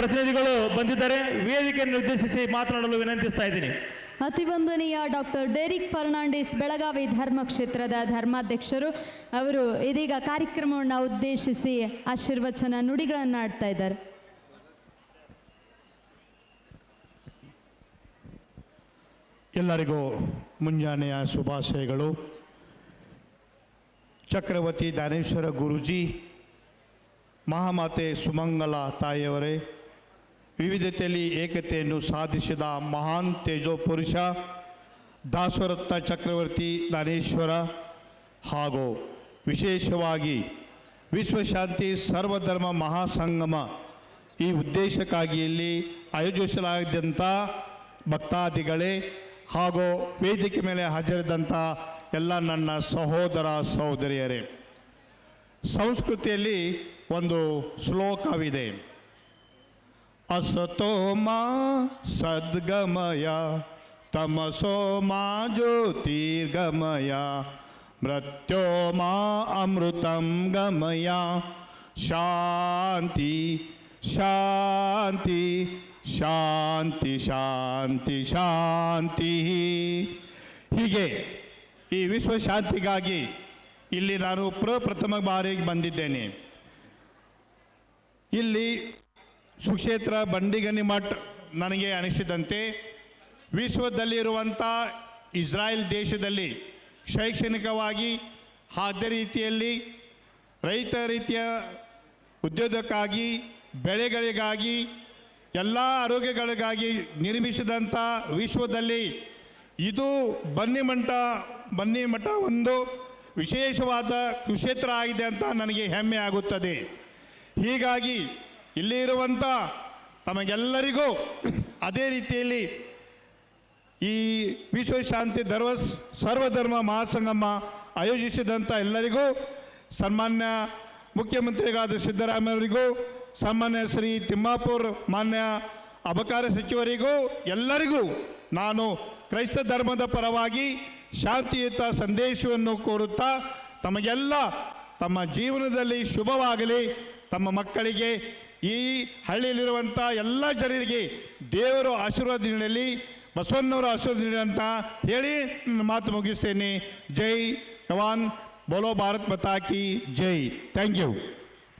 ಪ್ರತಿನಿಧಿಗಳು ಬಂದಿದ್ದಾರೆ. ವೇದಿಕೆಯನ್ನು ಉದ್ದೇಶಿಸಿ ಮಾತನಾಡಲು ವಿನಂತಿಸ್ತಾ ಇದ್ದೀನಿ. ಅತಿವಂದನೀಯ ಡಾಕ್ಟರ್ ಡೆರಿಕ್ ಫರ್ನಾಂಡಿಸ್ ಬೆಳಗಾವಿ ಧರ್ಮಕ್ಷೇತ್ರದ ಧರ್ಮಾಧ್ಯಕ್ಷರು. ಅವರು ಇದೀಗ ಕಾರ್ಯಕ್ರಮವನ್ನು ಉದ್ದೇಶಿಸಿ ಆಶೀರ್ವಚನ ನುಡಿಗಳನ್ನು ಆಡ್ತಾ ಇದ್ದಾರೆ. ಎಲ್ಲರಿಗೂ ಮುಂಜಾನೆಯ ಶುಭಾಶಯಗಳು. ಚಕ್ರವರ್ತಿ ದಾನೇಶ್ವರ ಗುರುಜಿ ಮಹಾಮಾತೆ ಸುಮಂಗಲ ತಾಯಿಯವರೇ ವಿವಿಧತೆಯಲ್ಲಿ ಏಕತೆಯನ್ನು ಸಾಧಿಸಿದ ಮಹಾನ್ ತೇಜೋ ಪುರುಷ ದಾಸರತ್ನ ಚಕ್ರವರ್ತಿ ದಾನೇಶ್ವರ ಹಾಗೂ ವಿಶೇಷವಾಗಿ ವಿಶ್ವಶಾಂತಿ ಸರ್ವಧರ್ಮ ಮಹಾಸಂಗಮ ಈ ಉದ್ದೇಶಕ್ಕಾಗಿ ಇಲ್ಲಿ ಆಯೋಜಿಸಲಾದಂಥ ಭಕ್ತಾದಿಗಳೇ ಹಾಗೂ ವೇದಿಕೆ ಮೇಲೆ ಹಾಜರಿದ್ದಂಥ ಎಲ್ಲ ನನ್ನ ಸಹೋದರ ಸಹೋದರಿಯರೇ, ಸಂಸ್ಕೃತಿಯಲ್ಲಿ ಒಂದು ಶ್ಲೋಕವಿದೆ. ಅಸತೋಮ ಸದ್ಗಮಯ ತಮಸೋಮ ಜ್ಯೋತಿರ್ಗಮಯ ಮೃತ್ಯೋಮ ಅಮೃತಂ ಗಮಯ ಶಾಂತಿ ಶಾಂತಿ ಶಾಂತಿ ಶಾಂತಿ ಶಾಂತಿ. ಹೀಗೆ ಈ ವಿಶ್ವ ಶಾಂತಿಗಾಗಿ ಇಲ್ಲಿ ನಾನು ಪ್ರಪ್ರಥಮ ಬಾರಿಗೆ ಬಂದಿದ್ದೇನೆ. ಇಲ್ಲಿ ಸುಕ್ಷೇತ್ರ ಬಂಡಿಗನಿ ಮಠ ನನಗೆ ಅನಿಸಿದಂತೆ ವಿಶ್ವದಲ್ಲಿರುವಂಥ ಇಸ್ರಾಯೇಲ್ ದೇಶದಲ್ಲಿ ಶೈಕ್ಷಣಿಕವಾಗಿ ಅದೇ ರೀತಿಯಲ್ಲಿ ರೈತ ರೀತಿಯ ಉದ್ಯೋಗಕ್ಕಾಗಿ, ಬೆಳೆಗಳಿಗಾಗಿ, ಎಲ್ಲ ಆರೋಗ್ಯಗಳಿಗಾಗಿ ನಿರ್ಮಿಸಿದಂಥ ವಿಶ್ವದಲ್ಲಿ ಇದು ಬನ್ನಿಮಠ ಬನ್ನಿಮಠ ಒಂದು ವಿಶೇಷವಾದ ಕುಕ್ಷೇತ್ರ ಆಗಿದೆ ಅಂತ ನನಗೆ ಹೆಮ್ಮೆ ಆಗುತ್ತದೆ. ಹೀಗಾಗಿ ಇಲ್ಲಿ ಇರುವಂಥ ತಮಗೆಲ್ಲರಿಗೂ ಅದೇ ರೀತಿಯಲ್ಲಿ ಈ ವಿಶ್ವಶಾಂತಿ ಧರ್ಮ ಸರ್ವಧರ್ಮ ಮಹಾಸಂಗಮ ಆಯೋಜಿಸಿದಂಥ ಎಲ್ಲರಿಗೂ ಸನ್ಮಾನ್ಯ ಮುಖ್ಯಮಂತ್ರಿಗಳಾದ ಸಿದ್ದರಾಮಯ್ಯವರಿಗೂ ಸನ್ಮಾನ್ಯ ಶ್ರೀ ತಿಮ್ಮಾಪುರ್ ಮಾನ್ಯ ಅಬಕಾರ ಸಚಿವರಿಗೂ, ಎಲ್ಲರಿಗೂ ನಾನು ಕ್ರೈಸ್ತ ಧರ್ಮದ ಪರವಾಗಿ ಶಾಂತಿಯುತ ಸಂದೇಶವನ್ನು ಕೋರುತ್ತಾ ತಮಗೆಲ್ಲ ತಮ್ಮ ಜೀವನದಲ್ಲಿ ಶುಭವಾಗಲಿ, ತಮ್ಮ ಮಕ್ಕಳಿಗೆ ಈ ಹಳ್ಳಿಯಲ್ಲಿರುವಂಥ ಎಲ್ಲ ಜನರಿಗೆ ದೇವರು ಆಶೀರ್ವಾದ ನೀಡಲಿ ಬಸವಣ್ಣವರ ಆಶೀರ್ವಾದ ನೀಡಲಿ ಅಂತ ಹೇಳಿ ನನ್ನ ಮಾತು ಮುಗಿಸ್ತೇನೆ. ಜೈ ಯವಾನ್, ಬೋಲೋ ಭಾರತ್ ಮತಾಕಿ ಜೈ. Thank you.